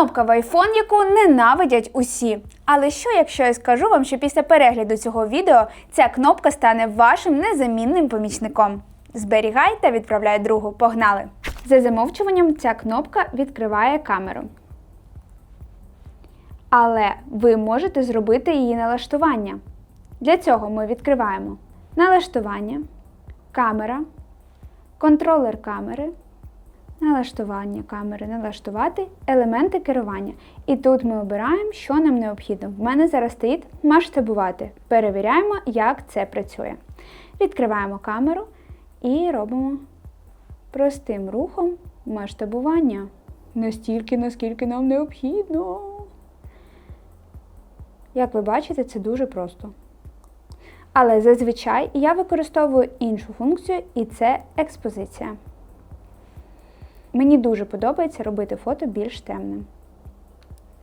Кнопка в iPhone, яку ненавидять усі. Але що, якщо я скажу вам, що після перегляду цього відео ця кнопка стане вашим незамінним помічником? Зберігай та відправляй другу. Погнали! За замовчуванням ця кнопка відкриває камеру. Але ви можете зробити її налаштування. Для цього ми відкриваємо налаштування, камера, контролер камери, налаштування камери, налаштувати елементи керування. І тут ми обираємо, що нам необхідно. В мене зараз стоїть масштабувати. Перевіряємо, як це працює. Відкриваємо камеру і робимо простим рухом масштабування. Настільки, наскільки нам необхідно. Як ви бачите, це дуже просто. Але зазвичай я використовую іншу функцію, і це експозиція. Мені дуже подобається робити фото більш темним.